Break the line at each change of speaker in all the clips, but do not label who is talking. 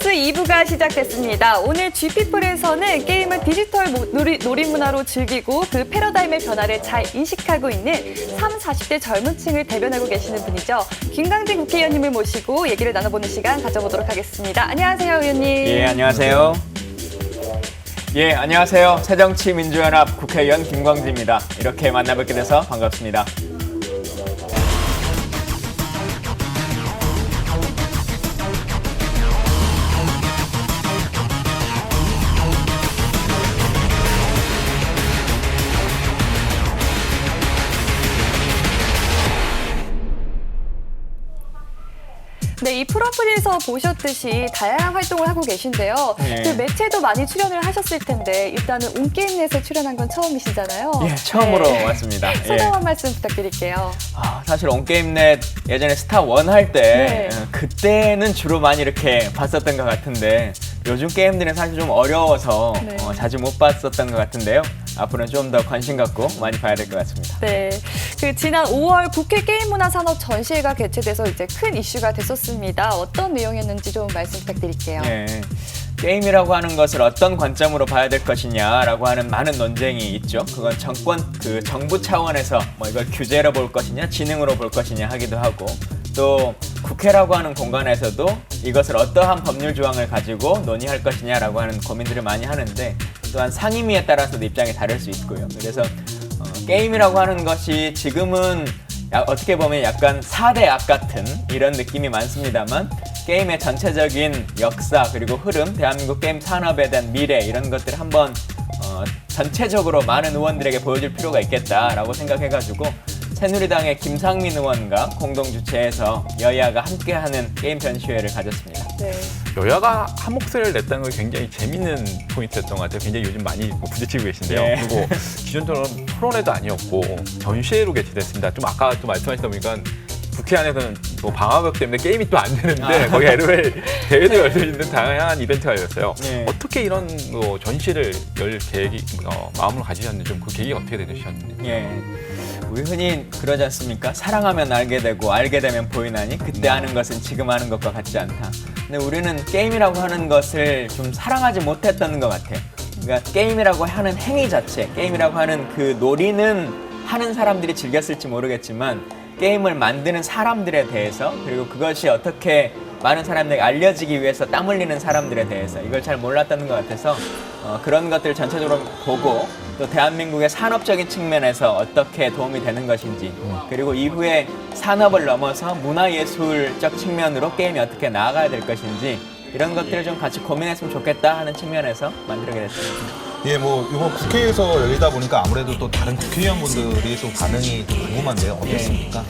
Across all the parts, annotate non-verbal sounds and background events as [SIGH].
플러스 2부가 시작됐습니다. 오늘 GP풀에서는 게임을 디지털 모- 놀이, 놀이 문화로 즐기고 그 패러다임의 변화를 잘 인식하고 있는 3, 40대 젊은 층을 대변하고 계시는 분이죠. 김강진 국회의원님을 모시고 얘기를 나눠보는 시간 가져보도록 하겠습니다. 안녕하세요, 의원님.
예, 안녕하세요. 예, 안녕하세요. 새정치민주연합 국회의원 김광지입니다. 이렇게 만나뵙게 돼서 반갑습니다.
네, 이 프로필에서 보셨듯이 다양한 활동을 하고 계신데요.
네.
그 매체도 많이 출연을 하셨을 텐데 일단은 온게임넷에 출연한 건 처음이시잖아요.
예, 처음으로
네.
왔습니다. 예.
소감 한 말씀 부탁드릴게요.
아, 사실 온게임넷 예전에 스타 원 할 때
네.
어, 그때는 주로 많이 이렇게 봤었던 것 같은데 요즘 게임들은 사실 좀 어려워서
네.
어, 자주 못 봤었던 것 같은데요. 앞으로는 좀 더 관심 갖고 많이 봐야 될 것 같습니다.
네. 그 지난 5월 국회 게임문화산업 전시회가 개최돼서 이제 큰 이슈가 됐었습니다. 어떤 내용이었는지 좀 말씀 부탁드릴게요.
예. 게임이라고 하는 것을 어떤 관점으로 봐야 될 것이냐라고 하는 많은 논쟁이 있죠. 그건 정권 그 정부 차원에서 뭐 이걸 규제로 볼 것이냐, 지능으로 볼 것이냐 하기도 하고 또 국회라고 하는 공간에서도 이것을 어떠한 법률 조항을 가지고 논의할 것이냐라고 하는 고민들을 많이 하는데 또한 상임위에 따라서도 입장이 다를 수 있고요. 그래서 어, 게임이라고 하는 것이 지금은 야- 어떻게 보면 약간 4대 악 같은 이런 느낌이 많습니다만 게임의 전체적인 역사 그리고 흐름, 대한민국 게임 산업에 대한 미래 이런 것들을 한번 어, 전체적으로 많은 의원들에게 보여줄 필요가 있겠다라고 생각해가지고 새누리당의 김상민 의원과 공동 주최해서 여야가 함께하는 게임 전시회를 가졌습니다.
네.
여야가 한 목소리를 냈다는 건 굉장히 재밌는 포인트였던 것 같아요. 굉장히 요즘 많이 뭐 부딪히고 계신데요.
예.
그리고 기존처럼 토론회도 아니었고 전시회로 개최됐습니다. 좀 아까 또 말씀하시다 보니까 국회 안에서는 뭐 방화벽 때문에 게임이 또 안 되는데
아.
거기 LOL [LAUGHS] 대회도 열려 있는 다양한 이벤트가 열렸어요.
예.
어떻게 이런 뭐 전시를 열 계획이 어, 마음을 가지셨는지 좀 그 계획이 어떻게 되셨는지.
예. 우리 흔히 그러지 않습니까? 사랑하면 알게 되고 알게 되면 보이나니 그때 아는 것은 지금 아는 것과 같지 않다. 근데 우리는 게임이라고 하는 것을 좀 사랑하지 못했던 것 같아. 그러니까 게임이라고 하는 행위 자체, 게임이라고 하는 그 놀이는 하는 사람들이 즐겼을지 모르겠지만 게임을 만드는 사람들에 대해서 그리고 그것이 어떻게 많은 사람들에게 알려지기 위해서 땀 흘리는 사람들에 대해서 이걸 잘 몰랐다는 것 같아서 어, 그런 것들을 전체적으로 보고 또 대한민국의 산업적인 측면에서 어떻게 도움이 되는 것인지 그리고 이후에 산업을 넘어서 문화예술적 측면으로 게임이 어떻게 나아가야 될 것인지 이런 것들을 좀 같이 고민했으면 좋겠다 하는 측면에서 만들게 됐습니다.
예, 뭐 이번 국회에서 열리다 보니까 아무래도 또 다른 국회의원분들이 또 반응이 좀 궁금한데요. 어떻습니까?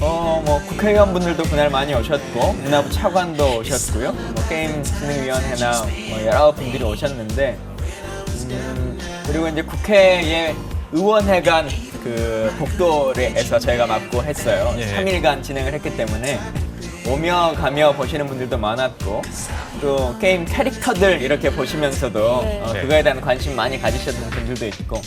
어, 뭐 국회의원분들도 그날 많이 오셨고 문화부 차관도 오셨고요. 뭐 게임진흥위원회나 뭐 여러 분들이 오셨는데 음, 그리고 이제 국회의 의원회관 그 복도에서 저희가 맡고 했어요.
예.
3일간 진행을 했기 때문에 오며 가며 보시는 분들도 많았고 또 게임 캐릭터들 이렇게 보시면서도
네.
어,
네.
그거에 대한 관심 많이 가지셨던 분들도 있고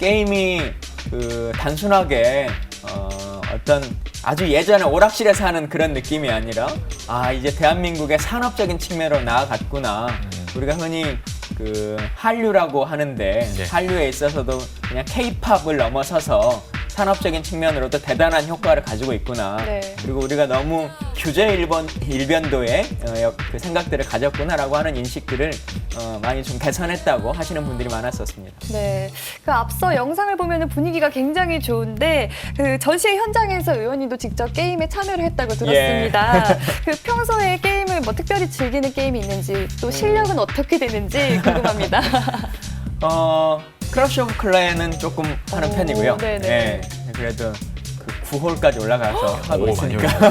게임이 그 단순하게 어, 어떤 아주 예전에 오락실에서 하는 그런 느낌이 아니라 아 이제 대한민국의 산업적인 측면으로 나아갔구나 우리가 흔히 그 한류라고 하는데
네.
한류에 있어서도 그냥 케이팝을 넘어서서 산업적인 측면으로도 대단한 효과를 가지고 있구나.
네.
그리고 우리가 너무 규제 일본 일변도의 어, 역- 그 생각들을 가졌구나라고 하는 인식들을 어, 많이 좀 개선했다고 하시는 분들이 많았었습니다.
네. 그 앞서 영상을 보면 분위기가 굉장히 좋은데 그 전시회 현장에서 의원님도 직접 게임에 참여를 했다고 들었습니다.
예. [LAUGHS]
그 평소에 게임을 뭐 특별히 즐기는 게임이 있는지 또 실력은 어떻게 되는지 궁금합니다. [LAUGHS]
어, 크러쉬 오브 클랜은 조금 하는
오,
편이고요.
네네.
예, 그래도 그 9홀까지 올라가서 하고 있으니까.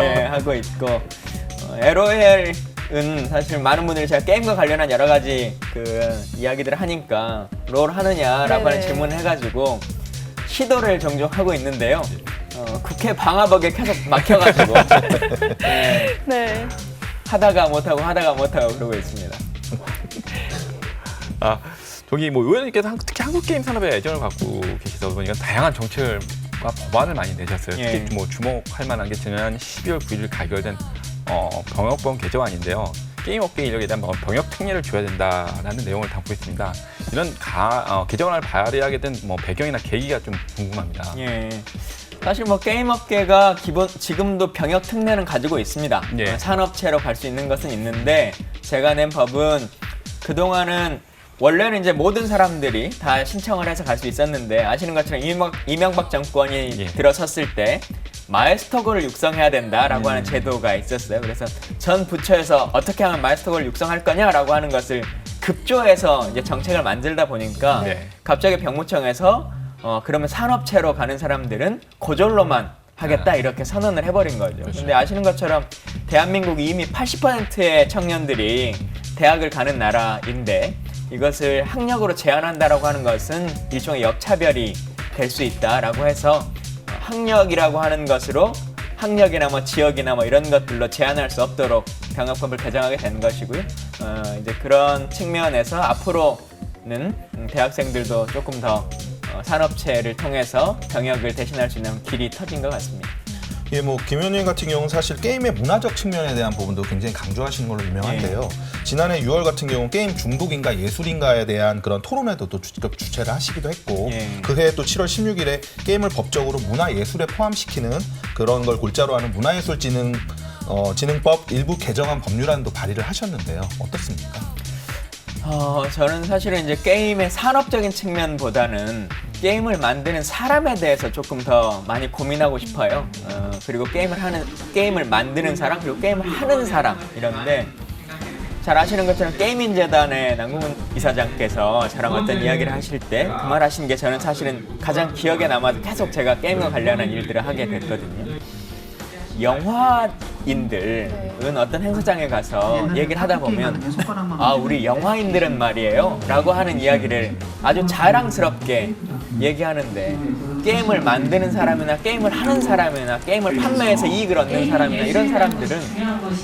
네, [LAUGHS] 하고 있고. 어, LOL은 사실 많은 분들이 제가 게임과 관련한 여러 가지 그 이야기들을 하니까 롤 하느냐라고
네네.
하는 질문을 해가지고 시도를 종종 하고 있는데요. 어, 국회 방화벽에 계속 막혀가지고 네, [LAUGHS]
네.
하다가 못하고 하다가 못하고 그러고 있습니다.
아, 저기 뭐 의원님께서 한- 특히 한국 게임 산업에 애정을 갖고 계시다 보니까 다양한 정책과 법안을 많이 내셨어요.
예.
특히 뭐 주목할 만한 게 지난 12월 9일 가결된 어, 병역보험 개정안인데요. 게임 업계 인력에 대한 뭐 병역 특례를 줘야 된다라는 내용을 담고 있습니다. 이런 가, 어, 개정안을 발의하게 된 뭐 배경이나 계기가 좀 궁금합니다.
예. 사실 뭐 게임 업계가 기본 지금도 병역 특례는 가지고 있습니다.
예.
어, 산업체로 갈 수 있는 것은 있는데 제가 낸 법은 그 동안은 원래는 이제 모든 사람들이 다 신청을 해서 갈 수 있었는데 아시는 것처럼 이명박, 이명박 정권이
예.
들어섰을 때 마에스터고를 육성해야 된다라고
음.
하는 제도가 있었어요. 그래서 전 부처에서 어떻게 하면 마에스터고를 육성할 거냐라고 하는 것을 급조해서 이제 정책을 만들다 보니까
네.
갑자기 병무청에서 어 그러면 산업체로 가는 사람들은 고졸로만 하겠다 이렇게 선언을 해버린 거죠. 근데 아시는 것처럼 대한민국이 이미 80%의 청년들이 대학을 가는 나라인데 이것을 학력으로 제한한다라고 하는 것은 일종의 역차별이 될 수 있다라고 해서 어, 학력이라고 하는 것으로 학력이나 뭐 지역이나 뭐 이런 것들로 제한할 수 없도록 병역법을 개정하게 된 것이고요. 어, 이제 그런 측면에서 앞으로는 음, 대학생들도 조금 더 어, 산업체를 통해서 병역을 대신할 수 있는 길이 터진 것 같습니다.
예, 뭐 김현님 같은 경우는 사실 게임의 문화적 측면에 대한 부분도 굉장히 강조하시는 걸로 유명한데요. 지난해 6월 같은 경우 게임 중독인가 예술인가에 대한 그런 토론회도 또 직접 주최를 하시기도 했고
예.
그해 또 7월 16일에 게임을 법적으로 문화예술에 포함시키는 그런 걸 골자로 하는 문화예술진흥 어, 진흥법 일부 개정안 법률안도 발의를 하셨는데요. 어떻습니까?
어, 저는 사실은 이제 게임의 산업적인 측면보다는 게임을 만드는 사람에 대해서 조금 더 많이 고민하고 싶어요. 어, 그리고 게임을 하는 게임을 만드는 사람 그리고 게임을 하는 사람 이런데 잘 아시는 것처럼 게이민 재단의 남궁훈 이사장께서 저랑 어떤 이야기를 하실 때 그 말 하신 게 저는 사실은 가장 기억에 남아서 계속 제가 게임과 관련한 일들을 하게 됐거든요. 영화인들은 어떤 행사장에 가서 얘기를 하다 보면 아 우리 영화인들은 말이에요? 라고 하는 이야기를 아주 자랑스럽게 얘기하는데 게임을 만드는 사람이나 게임을 하는 사람이나 게임을 판매해서 이익을 얻는 사람이나 이런 사람들은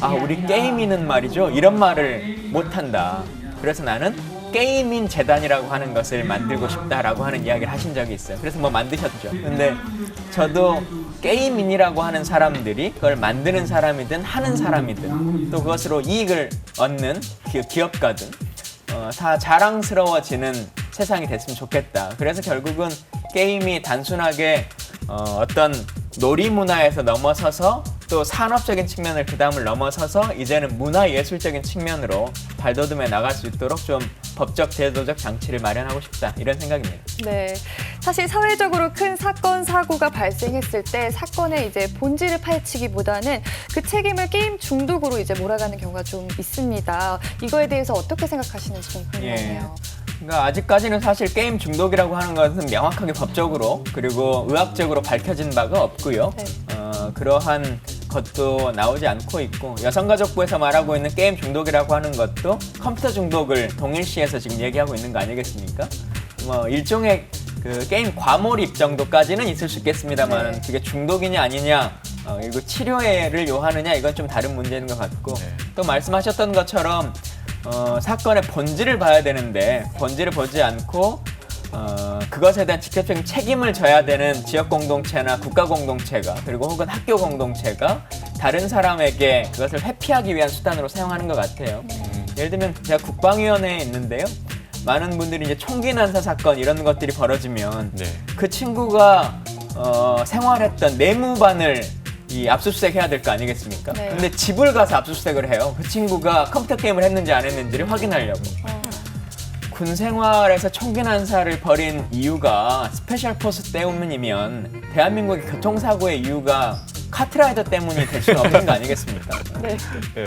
아 우리 게임인은 말이죠 이런 말을 못한다 그래서 나는 게이민 재단이라고 하는 것을 만들고 싶다라고 하는 이야기를 하신 적이 있어요. 그래서 뭐 만드셨죠. 근데 저도 게이민이라고 하는 사람들이 그걸 만드는 사람이든 하는 사람이든 또 그것으로 이익을 얻는 기- 기업가든 어, 다 자랑스러워지는 세상이 됐으면 좋겠다. 그래서 결국은 게임이 단순하게 어, 어떤 놀이 문화에서 넘어서서 또 산업적인 측면을 그 다음을 넘어서서 이제는 문화 예술적인 측면으로 발돋움해 나갈 수 있도록 좀 법적 제도적 장치를 마련하고 싶다 이런 생각입니다.
네. 사실 사회적으로 큰 사건, 사고가 발생했을 때 사건의 이제 본질을 파헤치기보다는 그 책임을 게임 중독으로 이제 몰아가는 경우가 좀 있습니다. 이거에 대해서 어떻게 생각하시는지 좀 궁금해요.
그러니까 아직까지는 사실 게임 중독이라고 하는 것은 명확하게 법적으로 그리고 의학적으로 밝혀진 바가 없고요.
네.
어, 그러한 것도 나오지 않고 있고 여성가족부에서 말하고 있는 게임 중독이라고 하는 것도 컴퓨터 중독을 동일시해서 지금 얘기하고 있는 거 아니겠습니까? 뭐 일종의 그 게임 과몰입 정도까지는 있을 수 있겠습니다만
네.
그게 중독이냐 아니냐 어, 그리고 치료를 요하느냐 이건 좀 다른 문제인 것 같고
네.
또 말씀하셨던 것처럼 어, 사건의 본질을 봐야 되는데 본질을 보지 않고 어, 그것에 대한 직접적인 책임을 져야 되는 지역 공동체나 국가 공동체가 그리고 혹은 학교 공동체가 다른 사람에게 그것을 회피하기 위한 수단으로 사용하는 것 같아요. 예를 들면 제가 국방위원회에 있는데요. 많은 분들이 이제 총기 난사 사건 이런 것들이 벌어지면
네.
그 친구가 어, 생활했던 내무반을 이 압수수색 해야 될 거 아니겠습니까?
네.
근데 집을 가서 압수수색을 해요. 그 친구가 컴퓨터 게임을 했는지 안 했는지를 확인하려고.
어,
군 생활에서 총기 난사를 벌인 이유가 스페셜 포스 때문이면 대한민국의 교통사고의 이유가 카트라이더 때문이 될 수는 없는 거 아니겠습니까? [LAUGHS]
네.
예.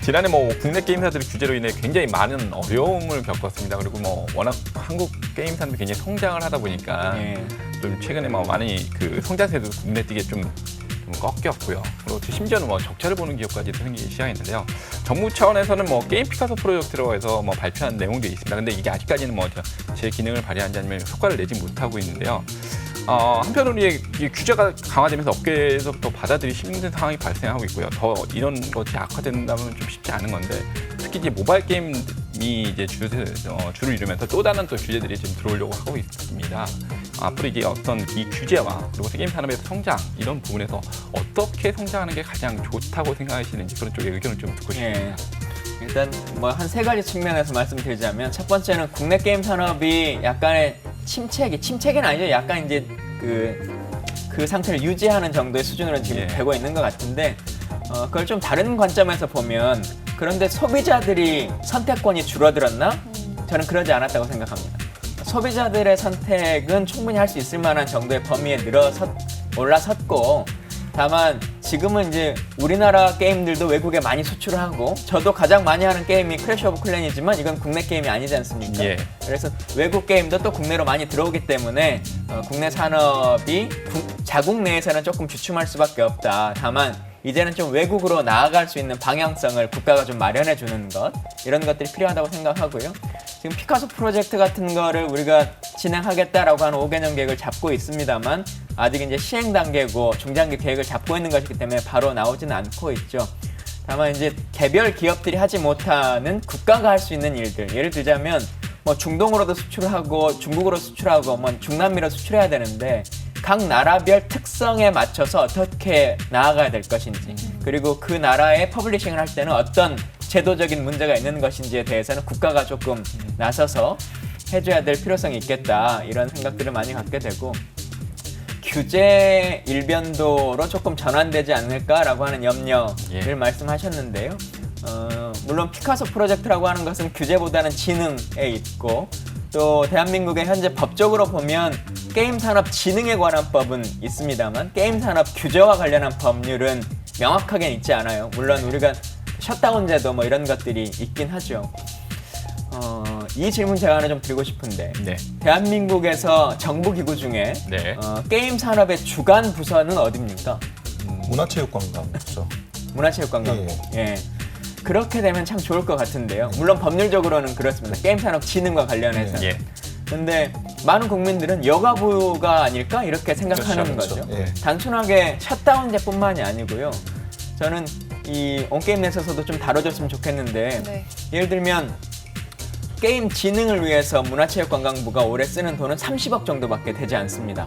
지난해 뭐 국내 게임사들의 규제로 인해 굉장히 많은 어려움을 겪었습니다. 그리고 뭐 워낙 한국 게임사들이 굉장히 성장을 하다 보니까
예.
좀 최근에 뭐 많이 그 성장세도 국내 뛰게 좀, 좀 꺾였고요. 그리고 또 심지어는 뭐 적자를 보는 기업까지도 생기기 시작했는데요. 정부 차원에서는 뭐 게임 피카소 프로젝트로 해서 뭐 발표한 내용도 있습니다. 근데 이게 아직까지는 뭐 제 기능을 발휘한지 아니면 효과를 내지 못하고 있는데요. 어, 한편으로 이, 이 규제가 강화되면서 업계에서부터 받아들이기 힘든 상황이 발생하고 있고요. 더 이런 것이 악화된다면 좀 쉽지 않은 건데 특히 이제 모바일 게임이 이제 주, 어, 주를 이루면서 또 다른 또 규제들이 지금 들어오려고 하고 있습니다. 앞으로 이게 어떤 이 규제와 그리고 게임 산업의 성장 이런 부분에서 어떻게 성장하는 게 가장 좋다고 생각하시는지 그런 쪽의 의견을 좀 듣고 싶습니다.
예. 일단 뭐 한 세 가지 측면에서 말씀드리자면 첫 번째는 국내 게임 산업이 약간의 침체기, 침체기는 아니죠. 약간 이제 그, 그 상태를 유지하는 정도의 수준으로 지금
예.
되고 있는 것 같은데 어, 그걸 좀 다른 관점에서 보면 그런데 소비자들이 선택권이 줄어들었나? 저는 그러지 않았다고 생각합니다. 소비자들의 선택은 충분히 할 수 있을 만한 정도의 범위에 늘어섰 올라섰고 다만 지금은 이제 우리나라 게임들도 외국에 많이 수출을 하고 저도 가장 많이 하는 게임이 크래시 오브 클랜이지만 이건 국내 게임이 아니지 않습니까?
예.
그래서 외국 게임도 또 국내로 많이 들어오기 때문에 어, 국내 산업이 구- 자국 내에서는 조금 주춤할 수밖에 없다. 다만 이제는 좀 외국으로 나아갈 수 있는 방향성을 국가가 좀 마련해 주는 것 이런 것들이 필요하다고 생각하고요. 지금 피카소 프로젝트 같은 거를 우리가 진행하겠다라고 하는 5개년 계획을 잡고 있습니다만 아직 이제 시행 단계고 중장기 계획을 잡고 있는 것이기 때문에 바로 나오지는 않고 있죠. 다만 이제 개별 기업들이 하지 못하는 국가가 할 수 있는 일들 예를 들자면 뭐 중동으로도 수출하고 중국으로 수출하고 뭐 중남미로 수출해야 되는데 각 나라별 특성에 맞춰서 어떻게 나아가야 될 것인지 그리고 그 나라의 퍼블리싱을 할 때는 어떤 제도적인 문제가 있는 것인지에 대해서는 국가가 조금 나서서 해줘야 될 필요성이 있겠다 이런 생각들을 많이 갖게 되고 규제 일변도로 조금 전환되지 않을까라고 하는 염려를
예.
말씀하셨는데요. 어, 물론 피카소 프로젝트라고 하는 것은 규제보다는 지능에 있고 또 대한민국의 현재 법적으로 보면 게임 산업 지능에 관한 법은 있습니다만 게임 산업 규제와 관련한 법률은 명확하게 있지 않아요. 물론 우리가 셧다운 제도 뭐 이런 것들이 있긴 하죠. 어, 이 질문 제가 하나 좀 드리고 싶은데
네.
대한민국에서 정부 기구 중에
네.
어, 게임 산업의 주간 부서는 어디입니까?
문화체육관광 그렇죠.
문화체육관광부.
예.
예. 그렇게 되면 참 좋을 것 같은데요. 물론 법률적으로는 그렇습니다. 게임 산업 진흥과 관련해서.
예.
근데 많은 국민들은 여가부가 아닐까 이렇게 생각하는
그렇죠,
거죠.
그렇죠. 예.
단순하게 셧다운제뿐만이 아니고요. 저는 이 온게임 넷에서도 좀 다뤄줬으면 좋겠는데
네.
예를 들면 게임 진흥을 위해서 문화체육관광부가 올해 쓰는 돈은 30억 정도밖에 되지 않습니다.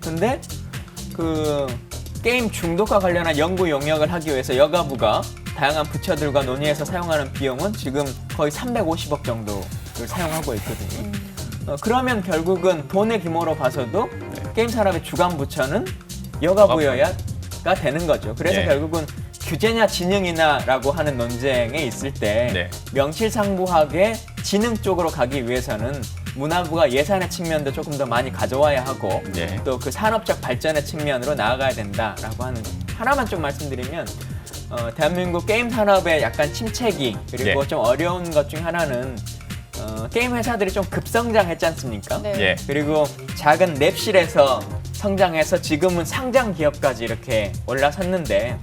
근데 그 게임 중독과 관련한 연구 용역을 하기 위해서 여가부가 다양한 부처들과 논의해서 사용하는 비용은 지금 거의 350억 정도를 사용하고 있거든요. 어, 그러면 결국은 돈의 규모로 봐서도 게임 산업의 주간 부처는 여가부여야가 되는 거죠. 그래서
예.
결국은 규제냐 진흥이나라고 하는 논쟁에 있을 때
네.
명실상부하게 진흥 쪽으로 가기 위해서는 문화부가 예산의 측면도 조금 더 많이 가져와야 하고
네.
또그 산업적 발전의 측면으로 나아가야 된다라고 하는 거. 하나만 좀 말씀드리면 어, 대한민국 게임 산업의 약간 침체기 그리고
네.
좀 어려운 것 중 하나는 어, 게임 회사들이 좀 급성장했지 않습니까?
네.
예.
그리고 작은 랩실에서 성장해서 지금은 상장 기업까지 이렇게 올라섰는데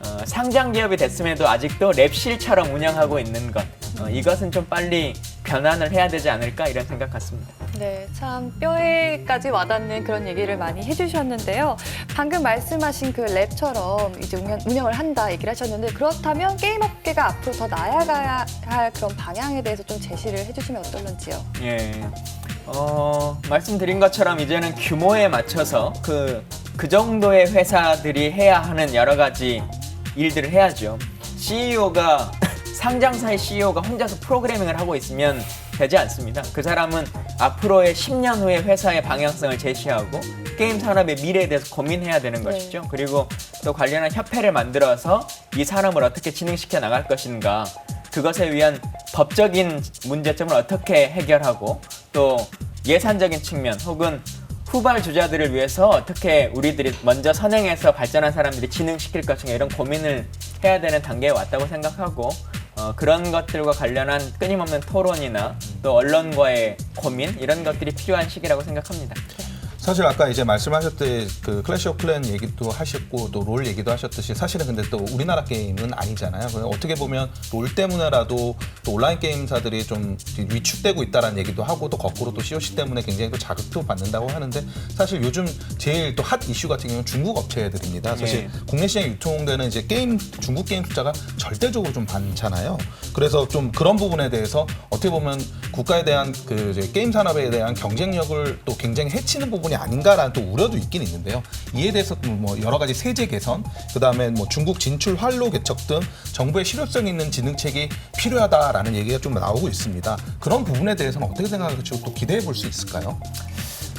어, 상장 기업이 됐음에도 아직도 랩실처럼 운영하고 있는 것 어, 이것은 좀 빨리 변환을 해야 되지 않을까 이런 생각 같습니다.
네, 참 뼈에까지 와닿는 그런 얘기를 많이 해주셨는데요. 방금 말씀하신 그 랩처럼 이제 운영, 운영 을 한다 얘기를 하셨는데 그렇다면 게임 업계가 앞으로 더 나아가야 할 그런 방향에 대해서 좀 제시를 해주시면 어떨런지요.
예. 어, 말씀드린 것처럼 이제는 규모에 맞춰서 그, 그 정도의 회사들이 해야 하는 여러 가지 일들을 해야죠. CEO가, 상장사의 CEO가 혼자서 프로그래밍을 하고 있으면 되지 않습니다. 그 사람은 앞으로의 10년 후의 회사의 방향성을 제시하고 게임 산업의 미래에 대해서 고민해야 되는
네.
것이죠. 그리고 또 관련한 협회를 만들어서 이 산업을 어떻게 진행시켜 나갈 것인가 그것에 위한 법적인 문제점을 어떻게 해결하고 또 예산적인 측면 혹은 후발 주자들을 위해서 어떻게 우리들이 먼저 선행해서 발전한 사람들이 진흥시킬 것인가 이런 고민을 해야 되는 단계에 왔다고 생각하고 어, 그런 것들과 관련한 끊임없는 토론이나 또 언론과의 고민 이런 것들이 필요한 시기라고 생각합니다.
사실 아까 이제 말씀하셨듯이 그 클래시 오브 클랜 얘기도 하셨고 또 롤 얘기도 하셨듯이 사실은 근데 또 우리나라 게임은 아니잖아요. 어떻게 보면 롤 때문에라도 또 온라인 게임사들이 좀 위축되고 있다라는 얘기도 하고 또 거꾸로 또 COC 때문에 굉장히 또 자극도 받는다고 하는데 사실 요즘 제일 또 핫 이슈 같은 경우는 중국 업체들입니다. 사실
예.
국내 시장에 유통되는 이제 게임 중국 게임 숫자가 절대적으로 좀 많잖아요. 그래서 좀 그런 부분에 대해서 어떻게 보면 국가에 대한 그 이제 게임 산업에 대한 경쟁력을 또 굉장히 해치는 부분이 아닌가라는 또 우려도 있긴 있는데요. 이에 대해서 뭐 여러 가지 세제 개선, 그 다음에 뭐 중국 진출 활로 개척 등 정부의 실효성 있는 진흥책이 필요하다라는 얘기가 좀 나오고 있습니다. 그런 부분에 대해서는 어떻게 생각하시고 또 기대해 볼 수 있을까요?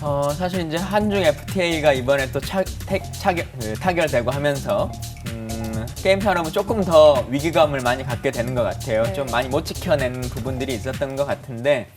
어, 사실 이제 한중 FTA가 이번에 또 차, 택, 차결, 그, 타결되고 하면서 음, 게임 산업은 조금 더 위기감을 많이 갖게 되는 것 같아요.
네.
좀 많이 못 지켜낸 부분들이 있었던 것 같은데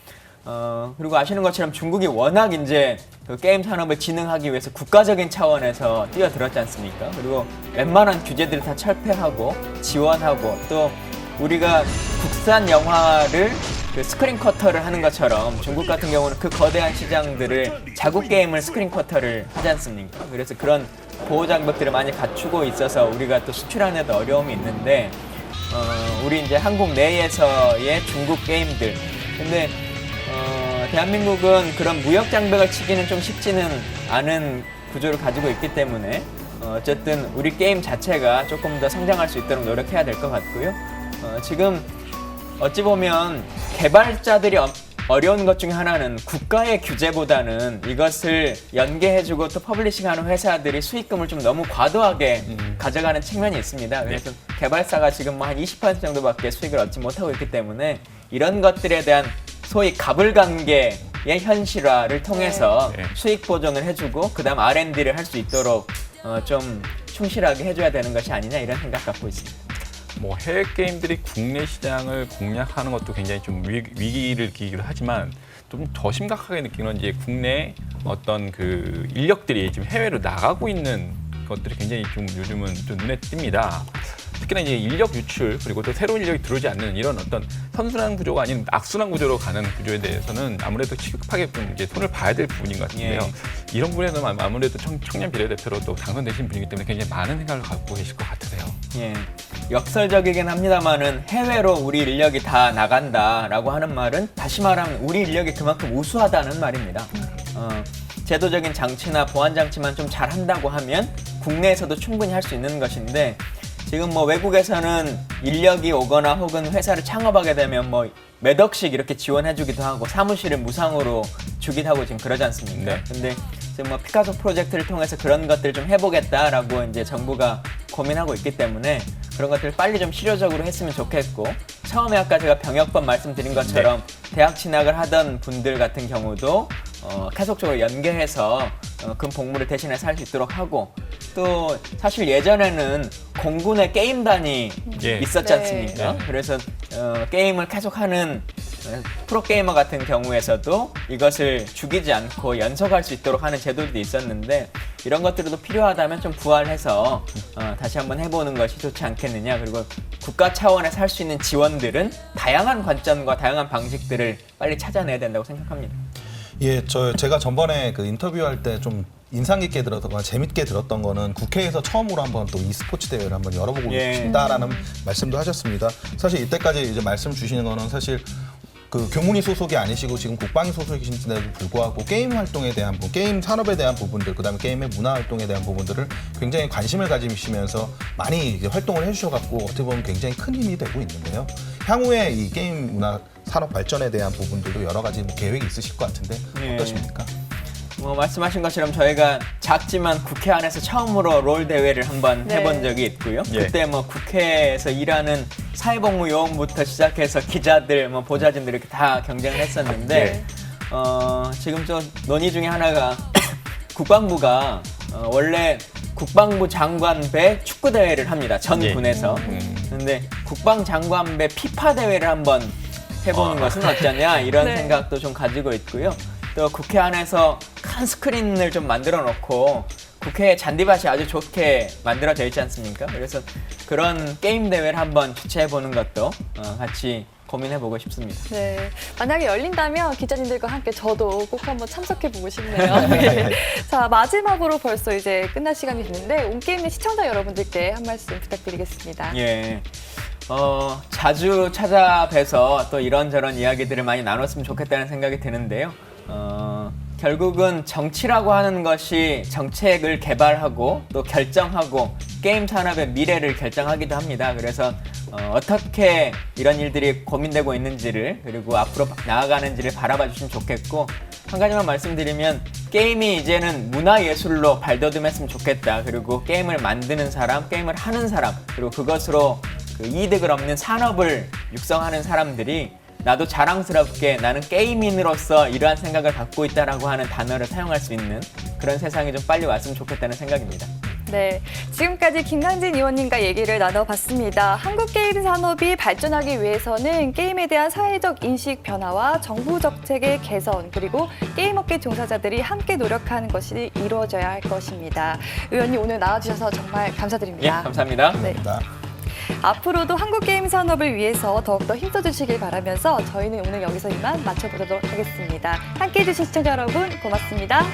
어, 그리고 아시는 것처럼 중국이 워낙 이제 그 게임 산업을 진흥하기 위해서 국가적인 차원에서 뛰어들었지 않습니까? 그리고 웬만한 규제들을 다 철폐하고 지원하고 또 우리가 국산 영화를 그 스크린 쿼터를 하는 것처럼 중국 같은 경우는 그 거대한 시장들을 자국 게임을 스크린 쿼터를 하지 않습니까? 그래서 그런 보호 장벽들을 많이 갖추고 있어서 우리가 또 수출하는데도 어려움이 있는데 어, 우리 이제 한국 내에서의 중국 게임들 근데 어, 대한민국은 그런 무역 장벽을 치기는 좀 쉽지는 않은 구조를 가지고 있기 때문에 어, 어쨌든 우리 게임 자체가 조금 더 성장할 수 있도록 노력해야 될 것 같고요. 어, 지금 어찌 보면 개발자들이 어- 어려운 것 중에 하나는 국가의 규제보다는 이것을 연계해주고 또 퍼블리싱하는 회사들이 수익금을 좀 너무 과도하게 가져가는 측면이 있습니다. 그래서 개발사가 지금 뭐 한 20% 정도밖에 수익을 얻지 못하고 있기 때문에 이런 것들에 대한 소위 가불관계의 현실화를 통해서
네.
수익 보존을 해주고 그다음 R&D를 할 수 있도록 어, 좀 충실하게 해줘야 되는 것이 아니냐 이런 생각 갖고 있습니다.
뭐 해외 게임들이 국내 시장을 공략하는 것도 굉장히 좀 위, 위기를 기기도 하지만 좀 더 심각하게 느끼는 건 이제 국내 어떤 그 인력들이 지금 해외로 나가고 있는 것들이 굉장히 좀 요즘은 좀 눈에 띕니다. 특히나 이제 인력 유출 그리고 또 새로운 인력이 들어오지 않는 이런 어떤 선순환 구조가 아닌 악순환 구조로 가는 구조에 대해서는 아무래도 시급하게 좀 이제 손을 봐야 될 부분인 것 같은데요.
예.
이런 부분에서 아무- 아무래도 청, 청년 비례대표로 또 당선되신 분이기 때문에 굉장히 많은 생각을 갖고 계실 것 같으세요.
예. 역설적이긴 합니다만은 해외로 우리 인력이 다 나간다라고 하는 말은 다시 말하면 우리 인력이 그만큼 우수하다는 말입니다. 어, 제도적인 장치나 보안 장치만 좀 잘한다고 하면 국내에서도 충분히 할 수 있는 것인데 지금 뭐 외국에서는 인력이 오거나 혹은 회사를 창업하게 되면 뭐 몇 억씩 이렇게 지원해주기도 하고 사무실을 무상으로 주기도 하고 지금 그러지 않습니까?
네.
근데 지금 뭐 피카소 프로젝트를 통해서 그런 것들 좀 해보겠다라고 이제 정부가 고민하고 있기 때문에 그런 것들 빨리 좀 실효적으로 했으면 좋겠고 처음에 아까 제가 병역법 말씀드린 것처럼 대학 진학을 하던 분들 같은 경우도 어, 계속적으로 연계해서 어, 그 복무를 대신해서 할수 있도록 하고 또 사실 예전에는 공군의 게임단이
예.
있었지
네.
않습니까?
네.
그래서 어, 게임을 계속하는 어, 프로게이머 같은 경우에서도 이것을 죽이지 않고 연속할 수 있도록 하는 제도도 있었는데 이런 것들도 필요하다면 좀 부활해서 어, 다시 한번 해보는 것이 좋지 않겠느냐 그리고 국가 차원에서 할 수 있는 지원들은 다양한 관점과 다양한 방식들을 빨리 찾아내야 된다고 생각합니다.
예, 저 제가 전번에 그 인터뷰할 때 좀 인상 깊게 들었던 거, 재밌게 들었던 거는 국회에서 처음으로 한번 또 e스포츠 대회를 한번 열어보고
예.
싶다라는 말씀도 하셨습니다. 사실 이때까지 이제 말씀 주시는 거는 사실 그 교문이 소속이 아니시고 지금 국방위 소속이신데도 불구하고 게임 활동에 대한 부분, 게임 산업에 대한 부분들, 그다음에 게임의 문화 활동에 대한 부분들을 굉장히 관심을 가지시면서 많이 이제 활동을 해주셔갖고 어떻게 보면 굉장히 큰 힘이 되고 있는데요. 향후에 이 게임 문화 산업 발전에 대한 부분들도 여러 가지 뭐 계획이 있으실 것 같은데
예.
어떠십니까?
뭐 말씀하신 것처럼 저희가 작지만 국회 안에서 처음으로 롤 대회를 한번
네.
해본 적이 있고요.
예.
그때 뭐 국회에서 일하는 사회복무 요원부터 시작해서 기자들, 뭐 보좌진들 이렇게 다 경쟁을 했었는데
네.
어, 지금 좀 논의 중에 하나가 [COUGHS] 국방부가 어, 원래 국방부 장관 배 축구 대회를 합니다. 전
예.
군에서.
음.
근데 국방 장관배 피파 대회를 한번 해보는
아.
것은 어쩌냐 [LAUGHS] 이런
네.
생각도 좀 가지고 있고요. 또 국회 안에서 큰 스크린을 좀 만들어 놓고 국회 잔디밭이 아주 좋게 만들어져 있지 않습니까? 그래서 그런 게임 대회를 한번 주최해 보는 것도 어, 같이 고민해보고 싶습니다.
네. 만약에 열린다면 기자님들과 함께 저도 꼭 한번 참석해보고 싶네요. [LAUGHS] 네. 자, 마지막으로 벌써 이제 끝날 시간이 됐는데 온게임의 시청자 여러분들께 한 말씀 부탁드리겠습니다.
예. 어, 자주 찾아뵈서 또 이런저런 이야기들을 많이 나눴으면 좋겠다는 생각이 드는데요. 어, 결국은 정치라고 하는 것이 정책을 개발하고 또 결정하고 게임 산업의 미래를 결정하기도 합니다. 그래서 어, 떻게 이런 일들이 고민되고 있는지를 그리고 앞으로 나아가는지를 바라봐 주시면 좋겠고 한 가지만 말씀드리면 게임이 이제는 문화예술로 발돋움했으면 좋겠다. 그리고 게임을 만드는 사람, 게임을 하는 사람, 그리고 그것으로 그 이득을 얻는 산업을 육성하는 사람들이 나도 자랑스럽게 나는 게임인으로서 이러한 생각을 갖고 있다라고 하는 단어를 사용할 수 있는 그런 세상이 좀 빨리 왔으면 좋겠다는 생각입니다.
네, 지금까지 김강진 의원님과 얘기를 나눠봤습니다. 한국 게임 산업이 발전하기 위해서는 게임에 대한 사회적 인식 변화와 정부 정책의 개선 그리고 게임업계 종사자들이 함께 노력하는 것이 이루어져야 할 것입니다. 의원님 오늘 나와주셔서 정말
예,
감사드립니다.
감사합니다.
네.
다
앞으로도 한국 게임 산업을 위해서 더욱더 힘써주시길 바라면서 저희는 오늘 여기서 이만 마쳐보도록 하겠습니다. 함께해 주신 시청자 여러분 고맙습니다.